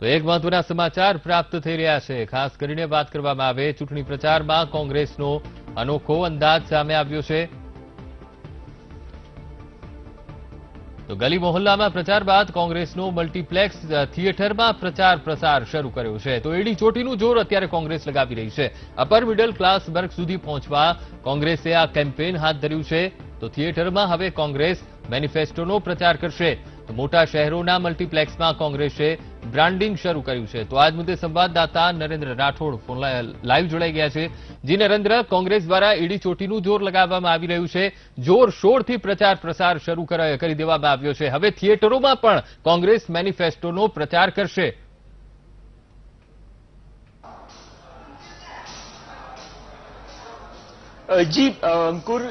તો એક મહત્વના સમાચાર પ્રાપ્ત થઈ રહ્યા છે. ખાસ કરીને વાત કરવામાં આવે, ચૂંટણી પ્રચારમાં કોંગ્રેસનો અનોખો અંદાજ સામે આવ્યો છે. તો ગલી મોહલ્લામાં પ્રચાર બાદ કોંગ્રેસનો મલ્ટીપ્લેક્સ થિયેટરમાં પ્રચાર પ્રસાર શરૂ કર્યો છે. તો એડી ચોટીનું જોર અત્યારે કોંગ્રેસ લગાવી રહી છે. અપર મિડલ ક્લાસ વર્ગ સુધી પહોંચવા કોંગ્રેસે આ કેમ્પેન હાથ ધર્યું છે. તો થિયેટરમાં હવે કોંગ્રેસ મેનિફેસ્ટોનો પ્રચાર કરશે. તો મોટા શહેરોના મલ્ટીપ્લેક્સમાં કોંગ્રેસે બ્રાન્ડિંગ શરૂ કર્યું છે. તો આજ મુદ્દે સંવાદદાતા નરેન્દ્ર રાઠોડ લાઈવ જોડાઈ ગયા છે. જી નરેન્દ્ર, કોંગ્રેસ દ્વારા ઈડી ચોટીનું જોર લગાવવામાં આવી રહ્યું છે. જોર શોરથી પ્રચાર પ્રસાર શરૂ કર- દેવામાં આવ્યો છે. હવે થિયેટરોમાં પણ કોંગ્રેસ મેનિફેસ્ટોનો પ્રચાર કરશે. જી અંકુર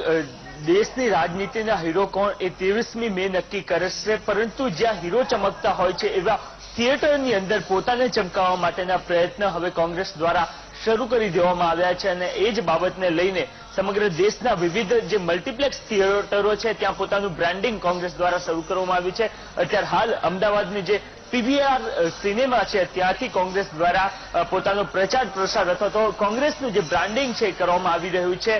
દેશની રાજનીતિના હીરો કોણ એ ત્રેવીસમી મે નક્કી કરશે, પરંતુ જ્યાં હીરો ચમકતા હોય છે એવા થિયેટરની અંદર પોતાને ચમકાવવા માટેના પ્રયત્ન હવે કોંગ્રેસ દ્વારા શરૂ કરી દેવામાં આવ્યા છે અને એ જ બાબતને લઈને સમગ્ર દેશના વિવિધ જે મલ્ટીપ્લેક્સ થિયેટરો છે, ત્યાં પોતાનું બ્રાન્ડિંગ કોંગ્રેસ દ્વારા શરૂ કરવામાં આવ્યું છે. અત્યારે હાલ અમદાવાદની જે પીવીઆર સિનેમા છે, ત્યાંથી કોંગ્રેસ દ્વારા પોતાનો પ્રચાર પ્રસાર અથવા તો કોંગ્રેસનું જે બ્રાન્ડિંગ છે કરવામાં આવી રહ્યું છે.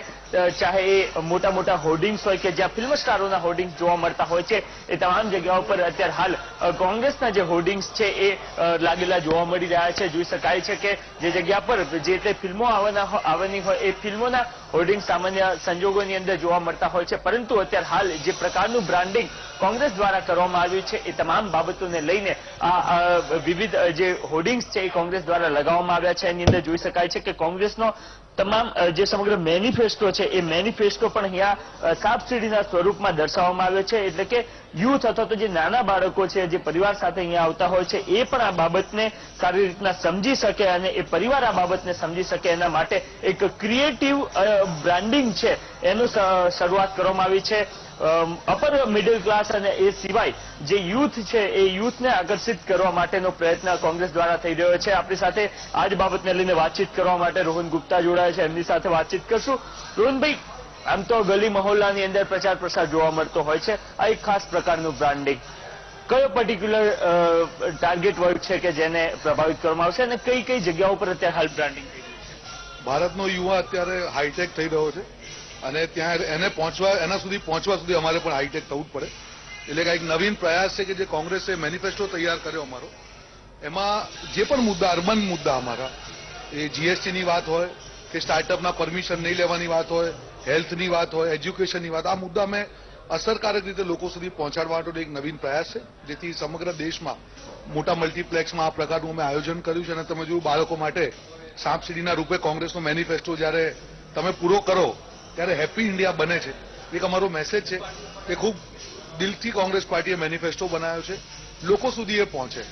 ચાહે એ મોટા મોટા હોર્ડિંગ્સ હોય કે જ્યાં ફિલ્મ સ્ટારોના હોર્ડિંગ્સ જોવા મળતા હોય છે, એ તમામ જગ્યાઓ પર અત્યારે હાલ કોંગ્રેસના જે હોર્ડિંગ્સ છે એ લાગેલા જોવા મળી રહ્યા છે. જોઈ શકાય છે કે જે જગ્યા પર જે તે ફિલ્મો આવવાના આવવાની હોય એ ફિલ્મોના હોર્ડિંગ સામાન્ય સંજોગોની અંદર જોવા મળતા હોય છે. પરંતુ અત્યારે હાલ જે પ્રકારનું બ્રાન્ડિંગ કોંગ્રેસ દ્વારા કરવામાં આવ્યું છે એ તમામ બાબતોને લઈને આ વિવિધ જે હોર્ડિંગ્સ છે એ કોંગ્રેસ દ્વારા લગાવવામાં આવ્યા છે. એની અંદર જોઈ શકાય છે કે કોંગ્રેસનો તમામ જે સમગ્ર મેનિફેસ્ટો છે એ મેનિફેસ્ટો પણ અહીંયા અ, સાપસીડીના સ્વરૂપમાં દર્શાવવામાં આવ્યો છે. એટલે કે યુથ અથવા તો જે નાના બાળકો છે, જે પરિવાર સાથે અહીંયા આવતા હોય છે, એ પણ આ બાબતને સારી રીતના સમજી શકે અને એ પરિવાર આ બાબતને સમજી શકે એના માટે એક ક્રિએટિવ બ્રાન્ડિંગ છે, એનું શરૂઆત કરવામાં આવી છે. અપર મિડલ ક્લાસ અને એ સિવાય જે યુથ છે, એ યુથને આકર્ષિત કરવા માટેનો પ્રયત્ન કોંગ્રેસ દ્વારા થઈ રહ્યો છે. આપણી સાથે આ જ બાબતને લઈને વાતચીત કરવા માટે રોહન ગુપ્તા જોડાયા છે. એમની સાથે વાતચીત કરશું. રોહનભાઈ આમ તો ગલી મહોલ્લાની અંદર પ્રચાર પ્રસાર જોવા મળતો હોય છે. આ એક ખાસ પ્રકારનું બ્રાન્ડિંગ. કયો પર્ટિક્યુલર ટાર્ગેટ વર્ગ છે કે જેને પ્રભાવિત કરવામાં આવશે અને કઈ કઈ જગ્યાઓ પર અત્યારે હાલ બ્રાન્ડિંગ ભારતનો યુવા અત્યારે હાઈટેક થઈ રહ્યો છે અને ત્યાં એને પહોંચવા, એના સુધી પહોંચવા સુધી અમારે પણ હાઈટેક થવું જ પડે. એટલે કે એક નવીન પ્રયાસ છે કે જે કોંગ્રેસે મેનિફેસ્ટો તૈયાર કર્યો અમારો. એમાં જે પણ મુદ્દા, અર્બન મુદ્દા અમારા, એ જીએસટીની વાત હોય કે સ્ટાર્ટઅપના પરમિશન નહીં લેવાની વાત હોય હેલ્થની વાત હોય, એજ્યુકેશનની વાત, આ મુદ્દા અમે અસરકારક રીતે લોકો સુધી પહોંચાડવા માટે એક નવીન પ્રયાસ છે, જેથી સમગ્ર દેશમાં મોટા મલ્ટીપ્લેક્સમાં આ પ્રકારનું અમે આયોજન કર્યું છે અને તમે જોયું બાળકો માટે સાપસીડીના રૂપે કોંગ્રેસનો મેનિફેસ્ટો જ્યારે તમે પૂરો કરો, ત્યારે હેપી ઇન્ડિયા બને છે. એક અમારો મેસેજ છે કે ખૂબ દિલથી કોંગ્રેસ પાર્ટીએ મેનિફેસ્ટો બનાવ્યો છે, લોકો સુધી એ પહોંચે.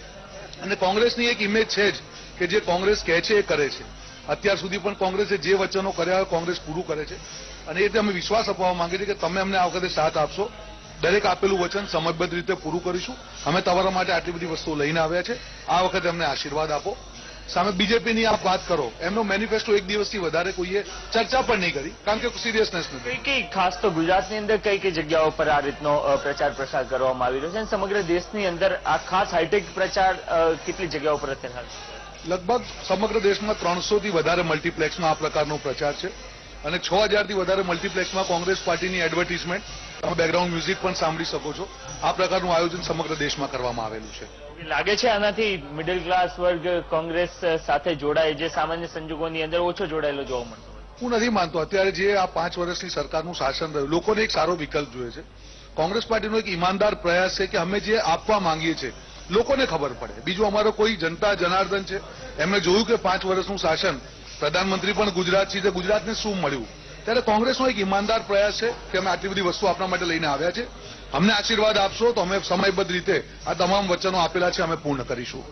અને કોંગ્રેસની એક ઇમેજ છે જ કે જે કોંગ્રેસ કહે છે એ કરે છે. અત્યાર સુધી પણ કોંગ્રેસે જે વચનો કર્યા હોય કોંગ્રેસ પૂરું કરે છે. અને એ રીતે અમે વિશ્વાસ અપાવવા માંગીએ છીએ કે તમે અમને આ વખતે સાથ આપશો. દરેક આપેલું વચન સમયબદ્ધ રીતે પૂરું કરીશું. અમે તમારા માટે આટલી બધી વસ્તુઓ લઈને આવ્યા છે. આ વખતે અમને આશીર્વાદ આપો. સામે બીજેપીની આપ વાત કરો. એમનો મેનિફેસ્ટો એક દિવસથી વધારે કોઈએ ચર્ચા પણ નહીં કરી. કારણ કે સિરિયસનેસ નથી. કઈ ખાસ તો ગુજરાતની અંદર કઈ કઈ જગ્યાઓ પર આ રીતનો પ્રચાર પ્રસાર કરવામાં આવી રહ્યો છે? અને સમગ્ર દેશની અંદર આ ખાસ હાઈટેક પ્રચાર કેટલી જગ્યાઓ પર અત્યારે? લગભગ સમગ્ર દેશમાં ત્રણસોથી વધારે મલ્ટીપ્લેક્સમાં આ પ્રકારનો પ્રચાર છે અને છ હજારથી વધારે મલ્ટીપ્લેક્સમાં કોંગ્રેસ પાર્ટીની એડવર્ટીઝમેન્ટ તમે બેકગ્રાઉન્ડ મ્યુઝિક પણ સાંભળી શકો છો. આ પ્રકારનું આયોજન સમગ્ર દેશમાં કરવામાં આવેલું છે. લાગે છે આનાથી મિડલ ક્લાસ વર્ગ કોંગ્રેસ સાથે જોડાય જે સામાન્ય સંજોગોની અંદર ઓછો જોડાયેલો જોવા મળતો હું નથી માનતો. અત્યારે જે આ પાંચ વર્ષની સરકારનું શાસન રહ્યું લોકોને એક સારો વિકલ્પ જોઈએ છે. કોંગ્રેસ પાર્ટીનો એક ઈમાનદાર પ્રયાસ છે કે અમે જે આપવા માંગીએ છીએ લોકોને ખબર પડે. બીજું અમારો કોઈ જનતા જનાર્દન છે. એમણે જોયું કે પાંચ વર્ષનું શાસન, પ્રધાનમંત્રી પણ ગુજરાત છે ગુજરાતને શું મળ્યું? ત્યારે કોંગ્રેસનો એક ઈમાનદાર પ્રયાસ છે કે અમે આટલી બધી વસ્તુ આપણા માટે લઈને આવ્યા છે. અમને આશીર્વાદ આપશો તો અમે સમયબદ્ધ રીતે આ તમામ વચનો આપેલા છે અમે પૂર્ણ કરીશું.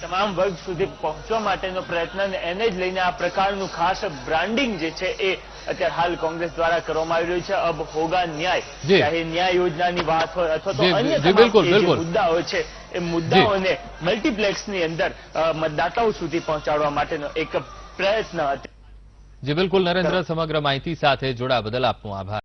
તમામ વર્ગ સુધી પહોંચવા માટેનો પ્રયત્ન એને જ લઈને આ પ્રકારનું ખાસ બ્રાન્ડિંગ જે છે એ અત્યારે હાલ કોંગ્રેસ દ્વારા કરવામાં આવી રહ્યું છે. અબ હોગા ન્યાય. ચાહે ન્યાય યોજનાની વાત હોય અથવા તો અન્ય. મુદ્દાઓ છે એ મુદ્દાઓને મલ્ટીપ્લેક્સની અંદર મતદાતાઓ સુધી પહોંચાડવા માટેનો એક પ્રયત્ન જી બિલકુલ. નરેન્દ્ર સમગ્ર માહિતી સાથે જોડા બદલ આપનો આભાર.